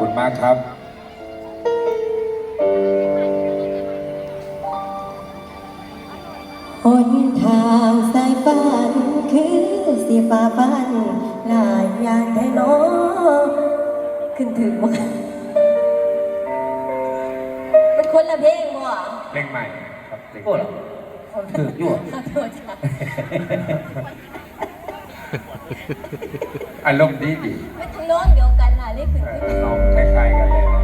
คุณมากครับ หนทางสายฝันคือสีฟ้าฟัน หลายอย่างแท้เนอขึ้นถึงบ่เป็นคนละเพลงบ่เพลงใหม่ครับเพลงโอ้เหรอถืออยู่ขอโทษจ้ะอารมณ์ดีดีเป็นทางโน้นเดียวกั นน่ะนี่ขึ้นเอขึ้นอน้อง คล้ายๆกันเลย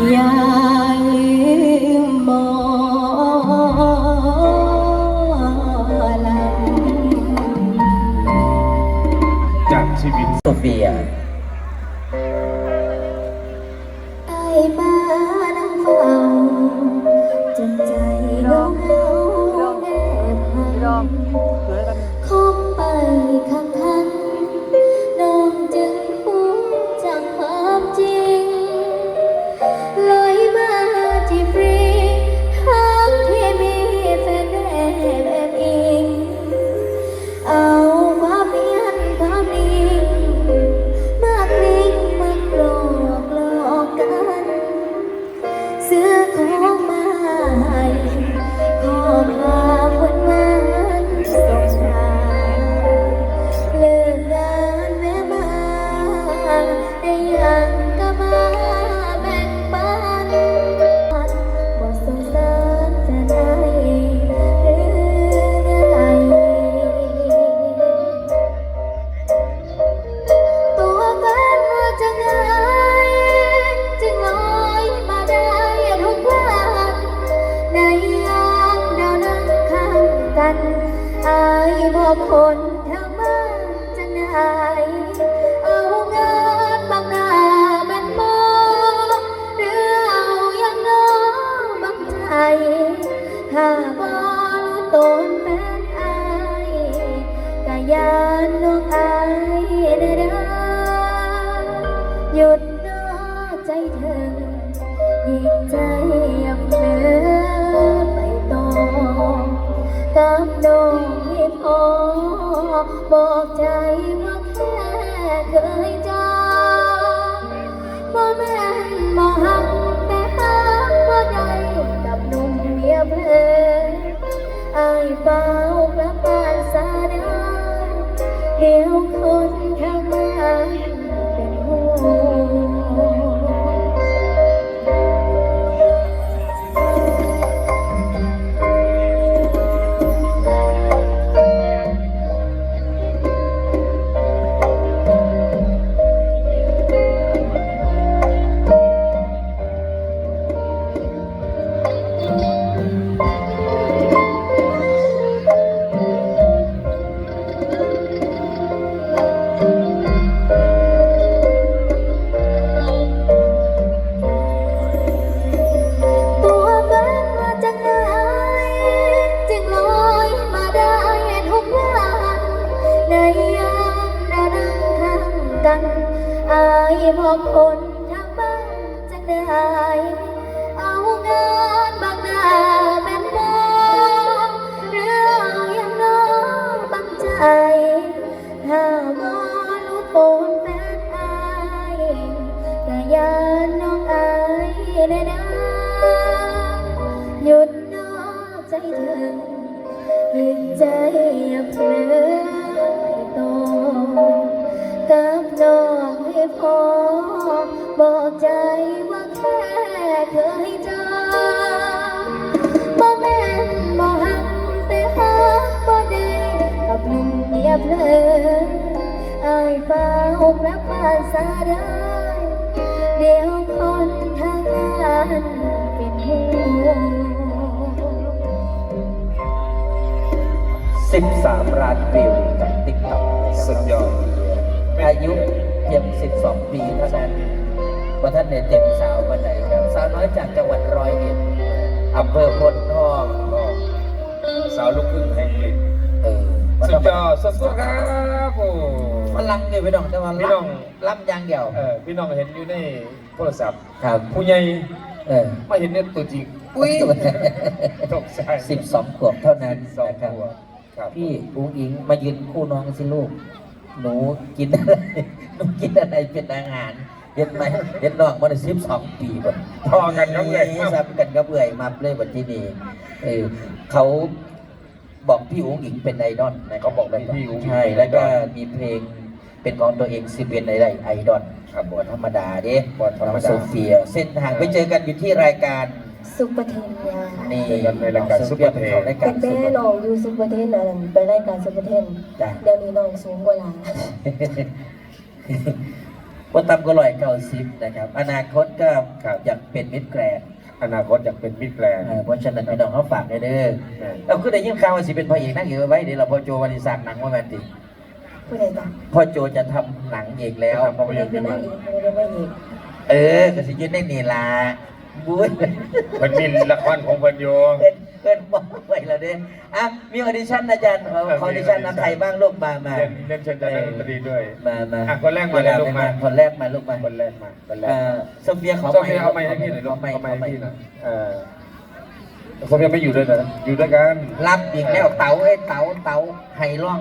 呀。 คน บอกใจว่าแค่เคยจองบ่แม่นบ่หัก พบอคนทางบ้านจะได้ บอกใจว่าแค่เคยเจอบ่แม่นบ่หักแต่หักบ่ได้กับหนุ่มเมียบเลออายเฝ้าหกลับบ้านซาเด้เดี๋ยวคนทางนั้นเป็นห่วง13ล้านวิวกับติ๊กต็อกสุดยอดอายุ เพียง12 ปีเท่านั้นว่าท่านเนี่ยเต็มสาววันไหนครับสาวน้อยจากจังหวัดร้อยเอ็ดอำเภอพนทองสาวลูกครึ่งแห่งกลิ่นเออมันสุต้อดงยอดสุดๆครับโอ้มันลังเนี่ยพี่น้องแต่ว่าพี่น้องล่ำอยางเดียวเออพี่น้องเห็นอยู่ในโทรศัพท์ครับผู้ใหญ่เออมาเห็นเนี่ยตัวจริงอุ้ยตกใจสิบสองขวบเท่านั้นสองนะครับตัวครับพี่อุ้งอิงมายืนคู่น้องสิลูก หนูกินอะไรหนูกินอะไรเป็นอาหารเห็นไหมเห็นน้องมันสิบสองปีบนพอกันครับเลยซ้ำกันก็เบื่อยมาเลยวันที่นี่เออเขาบอกพี่อุ้งอิงเป็นไอดอลนะเขาบอกแล้วพี่อุ้งอิงใช่แล้วก็มีเพลงเป็นของตัวเองสิเป็นไอไดไอดอลครับบธรรมดาเด้บ่ธรรมดาน้องโซเฟีย เส้นทางไปเจอกันอยู่ที่รายการ ซุปเปอร์เทนยานี่เจอกันในรายการน้องโซซุปเฟีเปยอร์เป็นเทนของรายกาแต่รแม่น้องอยู่ซุปเปอร์เทนนั่นเป็นรายการซุปเปอร์เทนจ้ะ เดี๋ยวนี้น้องสูงกว่าหลานว่าตำก็ลอยเก้าสิบนะครับ อนาคตก็ครับ อยากเป็นมิตรแกรนด์อนาคตอยากเป็นมิตรแกรนด์ เออเพราะฉะนั้นพี่น้องเขาฝากได้เด้อแม่เราคือได้ยินข่าวว่าสิเป็นพระเอกนั่งเอกไว้เดี๋ยวเราพอโจวันนี้สั่งหนังว่าแมนติผู้ใดจ้ะพ่อโจจะทำหนังเอกแล้ว จะทำภาพผู้ยใดนตร์เป็ขึ้นนนางมาเอกผู้ใดเป็นพระเอกเออก็สิยืนได้นี่ล่ะ บุ้ยมันมีละครของเพิ่นอยู่เกินเกินบอกไว้แล้วเด้ออะมีออดิชั่นอาจารย์เอาขอออดิชั่นนะใครบ้างลูกมามาเล่นเล่นเชิญจะเล่นดนตรีด้วย มามาอะคนแรกมาเลยลูกมา คนแรกมาลูกมาคนแรกมาคนแรเอ่กอโซเฟียขอโซเฟียเอาไม้ให้พี่หน่อยลูกขอไม้เอาไม้ขอให้ไม้พี่หน่อยเออโซเฟียไม่อยู่ด้วยนะอยู่ด้วยกัน รับอีกแล้วเต๋าเอ้ยเต๋าเต๋าไฮร่อง